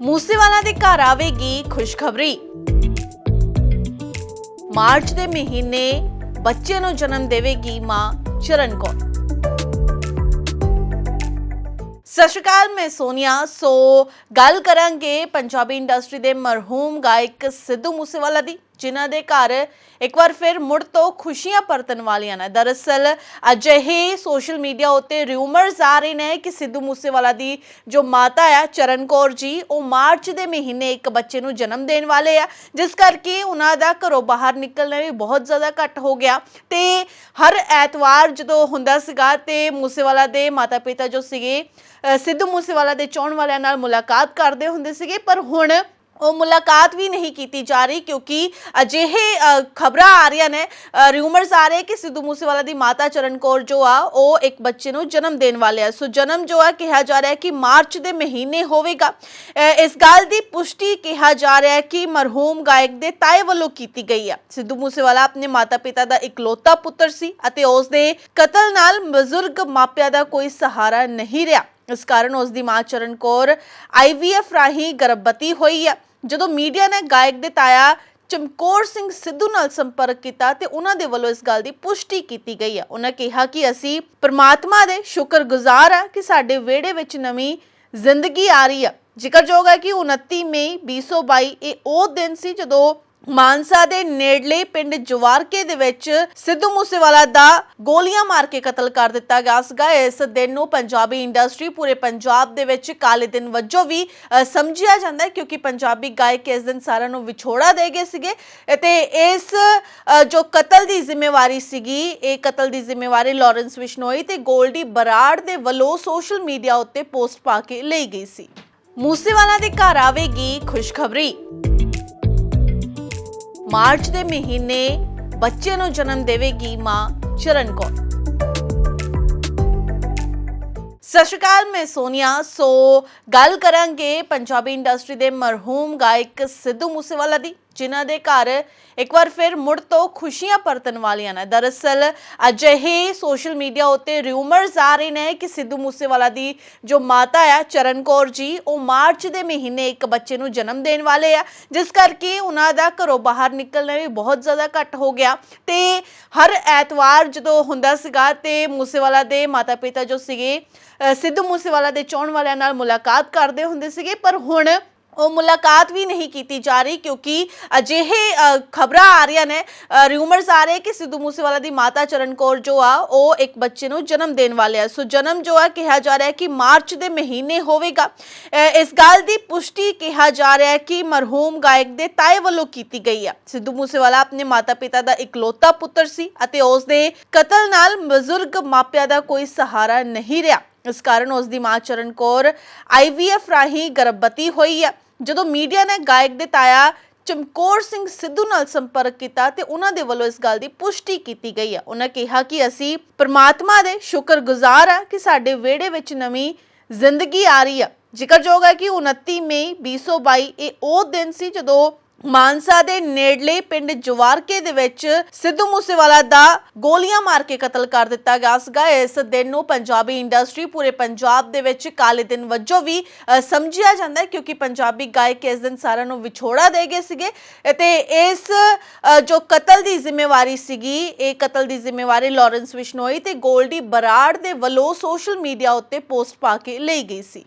ਮੂਸੇਵਾਲਾ ਦੇ ਘਰ ਆਵੇਗੀ ਖੁਸ਼ਖਬਰੀ। ਮਾਰਚ ਦੇ ਮਹੀਨੇ ਬੱਚੇ ਨੂੰ ਜਨਮ ਦੇਵੇਗੀ ਮਾਂ ਚਰਨ ਕੌਰ। ਸਤਿ ਸ਼੍ਰੀ ਅਕਾਲ, ਮੈਂ ਸੋਨੀਆ। ਸੋ, ਗੱਲ ਕਰਾਂਗੇ ਪੰਜਾਬੀ ਇੰਡਸਟਰੀ ਦੇ ਮਰਹੂਮ ਗਾਇਕ ਸਿੱਧੂ ਮੂਸੇਵਾਲਾ ਦੀ। ਜਿਨ੍ਹਾਂ ਦੇ ਘਰ ਇੱਕ ਵਾਰ ਫਿਰ ਮੁੜ ਤੋਂ ਖੁਸ਼ੀਆਂ ਪਰਤਣ ਵਾਲੀਆਂ ਨੇ। ਦਰਅਸਲ ਅਜਿਹੇ ਸੋਸ਼ਲ ਮੀਡੀਆ ਉੱਤੇ ਰਿਊਮਰਸ ਆ ਰਹੇ ਨੇ ਕਿ ਸਿੱਧੂ ਮੂਸੇਵਾਲਾ ਦੀ ਜੋ ਮਾਤਾ ਹੈ ਚਰਨ ਕੌਰ ਜੀ, ਉਹ ਮਾਰਚ ਦੇ ਮਹੀਨੇ ਇੱਕ ਬੱਚੇ ਨੂੰ ਜਨਮ ਦੇਣ ਵਾਲੇ ਆ। ਜਿਸ ਕਰਕੇ ਉਹਨਾਂ ਦਾ ਘਰੋਂ ਬਾਹਰ ਨਿਕਲਣਾ ਵੀ ਬਹੁਤ ਜ਼ਿਆਦਾ ਘੱਟ ਹੋ ਗਿਆ। ਤੇ ਹਰ ਐਤਵਾਰ ਜਦੋਂ ਹੁੰਦਾ ਸੀਗਾ ਤੇ ਮੂਸੇਵਾਲਾ ਦੇ ਮਾਤਾ ਪਿਤਾ ਜੋ ਸੀਗੇ ਸਿੱਧੂ ਮੂਸੇਵਾਲਾ ਦੇ ਚਾਹਣ ਵਾਲਿਆਂ ਨਾਲ ਮੁਲਾਕਾਤ ਕਰਦੇ ਹੁੰਦੇ ਸੀਗੇ। ਪਰ ਹੁਣ ਉਹ ਮੁਲਾਕਾਤ ਵੀ ਨਹੀਂ ਕੀਤੀ ਜਾ ਰਹੀ ਕਿਉਂਕਿ ਅਜਿਹੇ ਖਬਰਾਂ ਆ ਰਹੀਆਂ ਨੇ। ਰਿਊਮਰਸ ਆ ਰਹੇ ਕਿ ਸਿੱਧੂ ਮੂਸੇਵਾਲਾ ਦੀ ਮਾਤਾ ਚਰਨ ਕੌਰ ਜੋ ਆ, ਉਹ ਇੱਕ ਬੱਚੇ ਨੂੰ ਜਨਮ ਦੇਣ ਵਾਲੇ ਆ। ਸੋ ਜਨਮ ਜੋ ਆ, ਕਿਹਾ ਜਾ ਰਿਹਾ ਹੈ ਕਿ ਮਾਰਚ ਦੇ ਮਹੀਨੇ ਹੋਵੇਗਾ। ਇਸ ਗੱਲ ਦੀ ਪੁਸ਼ਟੀ ਕਿਹਾ ਜਾ ਰਿਹਾ ਹੈ ਕਿ ਮਰਹੂਮ ਗਾਇਕ ਦੇ ਤਾਏ ਵੱਲੋਂ ਕੀਤੀ ਗਈ ਆ। ਸਿੱਧੂ ਮੂਸੇਵਾਲਾ ਆਪਣੇ ਮਾਤਾ ਪਿਤਾ ਦਾ ਇਕਲੌਤਾ ਪੁੱਤਰ ਸੀ ਅਤੇ ਉਸ ਦੇ ਕਤਲ ਨਾਲ ਬਜ਼ੁਰਗ ਮਾਪਿਆਂ ਦਾ ਕੋਈ ਸਹਾਰਾ ਨਹੀਂ ਰਿਹਾ। ਇਸ ਕਾਰਨ ਉਸ ਦੀ ਮਾਂ ਚਰਨ ਕੌਰ ਆਈਵੀਐਫ ਰਾਹੀਂ ਗਰਭਵਤੀ ਹੋਈ ਹੈ। ਜਦੋਂ ਮੀਡੀਆ ਨੇ ਗਾਇਕ ਦੇ ਤਾਇਆ ਚਮਕੌਰ ਸਿੰਘ ਸਿੱਧੂ ਨਾਲ ਸੰਪਰਕ ਕੀਤਾ ਤੇ ਉਹਨਾਂ ਦੇ ਵੱਲੋਂ ਇਸ ਗੱਲ ਦੀ ਪੁਸ਼ਟੀ ਕੀਤੀ ਗਈ ਹੈ। ਉਹਨਾਂ ਕਿਹਾ ਕਿ ਅਸੀਂ ਪ੍ਰਮਾਤਮਾ ਦੇ ਸ਼ੁਕਰਗੁਜ਼ਾਰ ਹਾਂ ਕਿ ਸਾਡੇ ਵਿਹੜੇ ਵਿੱਚ ਨਵੀਂ ਜ਼ਿੰਦਗੀ ਆ ਰਹੀ ਹੈ। ਜ਼ਿਕਰਯੋਗ ਹੈ ਕਿ 29 ਮਈ 2022 ਇਹ ਉਹ ਦਿਨ ਸੀ ਜਦੋਂ ਮਾਨਸਾ ਦੇ ਨੇੜਲੇ ਪਿੰਡ ਜਵਾਰਕੇ ਦੇ ਵਿੱਚ ਸਿੱਧੂ ਮੂਸੇਵਾਲਾ ਦਾ ਗੋਲੀਆਂ ਮਾਰ ਕੇ ਕਤਲ ਕਰ ਦਿੱਤਾ ਗਿਆ ਸੀਗਾ। ਇਸ ਦਿਨ ਨੂੰ ਪੰਜਾਬੀ ਇੰਡਸਟਰੀ ਪੂਰੇ ਪੰਜਾਬ ਦੇ ਵਿੱਚ ਕਾਲੇ ਦਿਨ ਵਜੋਂ ਵੀ ਅ, ਸਮਝਿਆ ਜਾਂਦਾ ਹੈ ਕਿਉਂਕਿ ਪੰਜਾਬੀ ਗਾਇਕ ਇਸ ਦਿਨ ਸਾਰਿਆਂ ਨੂੰ ਵਿਛੋੜਾ ਦੇ ਗਏ ਸੀਗੇ ਤੇ ਇਸ ਅ, ਜੋ ਕਤਲ ਦੀ ਜ਼ਿੰਮੇਵਾਰੀ ਸੀਗੀ ਇਹ ਕਤਲ ਦੀ ਜ਼ਿੰਮੇਵਾਰੀ ਲਾਰੈਂਸ ਵਿਸ਼ਨੋਈ ਤੇ ਗੋਲਡੀ ਬਰਾੜ ਦੇ ਵੱਲੋਂ ਸੋਸ਼ਲ ਮੀਡੀਆ ਉੱਤੇ ਪੋਸਟ ਪਾ ਕੇ ਲਈ ਗਈ ਸੀ। ਮੂਸੇਵਾਲਾ ਦੇ ਘਰ ਆਵੇਗੀ ਖੁਸ਼ਖਬਰੀ। ਮਾਰਚ ਦੇ ਮਹੀਨੇ ਬੱਚੇ ਨੂੰ ਜਨਮ ਦੇਵੇਗੀ ਮਾਂ ਚਰਨ ਕੌਰ। ਸਤਿ ਸ਼੍ਰੀ ਅਕਾਲ, ਮੈਂ ਸੋਨੀਆ। ਸੋ ਗੱਲ ਕਰਾਂਗੇ ਪੰਜਾਬੀ ਇੰਡਸਟਰੀ ਦੇ ਮਰਹੂਮ ਗਾਇਕ ਸਿੱਧੂ ਮੂਸੇਵਾਲਾ ਦੀ। ਜਿਨ੍ਹਾਂ ਦੇ ਘਰ ਇੱਕ ਵਾਰ ਫਿਰ ਮੁੜ ਤੋਂ ਖੁਸ਼ੀਆਂ ਪਰਤਣ ਵਾਲੀਆਂ ਨੇ। ਦਰਅਸਲ ਅਜਿਹੇ ਸੋਸ਼ਲ ਮੀਡੀਆ ਉੱਤੇ ਰਿਊਮਰਸ ਆ ਰਹੇ ਨੇ ਕਿ ਸਿੱਧੂ ਮੂਸੇਵਾਲਾ ਦੀ ਜੋ ਮਾਤਾ ਆ, ਚਰਨ ਕੌਰ ਜੀ, ਉਹ ਮਾਰਚ ਦੇ ਮਹੀਨੇ ਇੱਕ ਬੱਚੇ ਨੂੰ ਜਨਮ ਦੇਣ ਵਾਲੇ ਆ। ਜਿਸ ਕਰਕੇ ਉਹਨਾਂ ਦਾ ਘਰੋਂ ਬਾਹਰ ਨਿਕਲਣਾ ਵੀ ਬਹੁਤ ਜ਼ਿਆਦਾ ਘੱਟ ਹੋ ਗਿਆ। ਤੇ ਹਰ ਐਤਵਾਰ ਜਦੋਂ ਹੁੰਦਾ ਸੀਗਾ ਤੇ ਮੂਸੇਵਾਲਾ ਦੇ ਮਾਤਾ ਪਿਤਾ ਜੋ ਸੀਗੇ ਸਿੱਧੂ ਮੂਸੇਵਾਲਾ ਦੇ ਚਾਹਣ ਵਾਲਿਆਂ ਨਾਲ ਮੁਲਾਕਾਤ ਕਰਦੇ ਹੁੰਦੇ ਸੀਗੇ। ਪਰ ਹੁਣ ਉਹ ਮੁਲਾਕਾਤ ਵੀ ਨਹੀਂ ਕੀਤੀ ਜਾ ਰਹੀ ਕਿਉਂਕਿ ਅਜਿਹੇ ਖਬਰਾਂ ਆ ਰਹੀਆਂ ਨੇ ਰਿਊਮਰਸ ਆ ਰਹੇ ਕਿ ਸਿੱਧੂ ਮੂਸੇਵਾਲਾ ਦੀ ਮਾਤਾ ਚਰਨ ਕੌਰ ਜੋ ਆ, ਉਹ ਇੱਕ ਬੱਚੇ ਨੂੰ ਜਨਮ ਦੇਣ ਵਾਲੇ ਆ। ਸੋ ਜਨਮ ਜੋ ਆ ਕਿਹਾ ਜਾ ਰਿਹਾ ਹੈ ਕਿ ਮਾਰਚ ਦੇ ਮਹੀਨੇ ਹੋਵੇਗਾ। ਇਸ ਗੱਲ ਦੀ ਪੁਸ਼ਟੀ ਕਿਹਾ ਜਾ ਰਿਹਾ ਹੈ ਕਿ ਮਰਹੂਮ ਗਾਇਕ ਦੇ ਤਾਏ ਵੱਲੋਂ ਕੀਤੀ ਗਈ ਆ। ਸਿੱਧੂ ਮੂਸੇਵਾਲਾ ਆਪਣੇ ਮਾਤਾ ਪਿਤਾ ਦਾ ਇਕਲੌਤਾ ਪੁੱਤਰ ਸੀ ਅਤੇ ਉਸ ਦੇ ਕਤਲ ਨਾਲ ਬਜ਼ੁਰਗ ਮਾਪਿਆਂ ਦਾ ਕੋਈ ਸਹਾਰਾ ਨਹੀਂ ਰਿਹਾ। ਇਸ ਕਾਰਨ ਉਸ ਦੀ ਮਾਂ ਚਰਨ ਕੌਰ ਆਈਵੀਐਫ ਰਾਹੀਂ ਗਰਭਵਤੀ ਹੋਈ ਹੈ ਜਦੋਂ ਮੀਡੀਆ ਨੇ ਗਾਇਕ ਦੇ ਤਾਇਆ ਚਮਕੌਰ ਸਿੰਘ ਸਿੱਧੂ ਨਾਲ ਸੰਪਰਕ ਕੀਤਾ ਤੇ ਉਹਨਾਂ ਦੇ ਵੱਲੋਂ ਇਸ ਗੱਲ ਦੀ ਪੁਸ਼ਟੀ ਕੀਤੀ ਗਈ ਹੈ ਉਹਨਾਂ ਕਿਹਾ ਕਿ ਅਸੀਂ ਪ੍ਰਮਾਤਮਾ ਦੇ ਸ਼ੁਕਰਗੁਜ਼ਾਰ ਹਾਂ ਕਿ ਸਾਡੇ ਵਿਹੜੇ ਵਿੱਚ ਨਵੀਂ ਜ਼ਿੰਦਗੀ ਆ ਰਹੀ ਹੈ ਜ਼ਿਕਰਯੋਗ ਹੈ ਕਿ 29 ਮਈ 2022 ਇਹ ਉਹ ਦਿਨ ਸੀ ਜਦੋਂ ਮਾਨਸਾ ਦੇ ਨੇੜਲੇ ਪਿੰਡ ਜਵਾਰਕੇ ਦੇ ਵਿੱਚ ਸਿੱਧੂ ਮੂਸੇਵਾਲਾ ਦਾ ਗੋਲੀਆਂ ਮਾਰ ਕੇ ਕਤਲ ਕਰ ਦਿੱਤਾ ਗਿਆ ਸੀਗਾ। ਇਸ ਦਿਨ ਨੂੰ ਪੰਜਾਬੀ ਇੰਡਸਟਰੀ ਪੂਰੇ ਪੰਜਾਬ ਦੇ ਵਿੱਚ ਕਾਲੇ ਦਿਨ ਵਜੋਂ ਵੀ ਅ, ਸਮਝਿਆ ਜਾਂਦਾ ਹੈ ਕਿਉਂਕਿ ਪੰਜਾਬੀ ਗਾਇਕ ਇਸ ਦਿਨ ਸਾਰਿਆਂ ਨੂੰ ਵਿਛੋੜਾ ਦੇ ਗਏ ਸੀਗੇ ਤੇ ਇਸ ਅ, ਜੋ ਕਤਲ ਦੀ ਜ਼ਿੰਮੇਵਾਰੀ ਸੀਗੀ ਇਹ ਕਤਲ ਦੀ ਜ਼ਿੰਮੇਵਾਰੀ ਲਾਰੈਂਸ ਵਿਸ਼ਨੋਈ ਤੇ ਗੋਲਡੀ ਬਰਾੜ ਦੇ ਵੱਲੋਂ ਸੋਸ਼ਲ ਮੀਡੀਆ ਉੱਤੇ ਪੋਸਟ ਪਾ ਕੇ ਲਈ ਗਈ ਸੀ।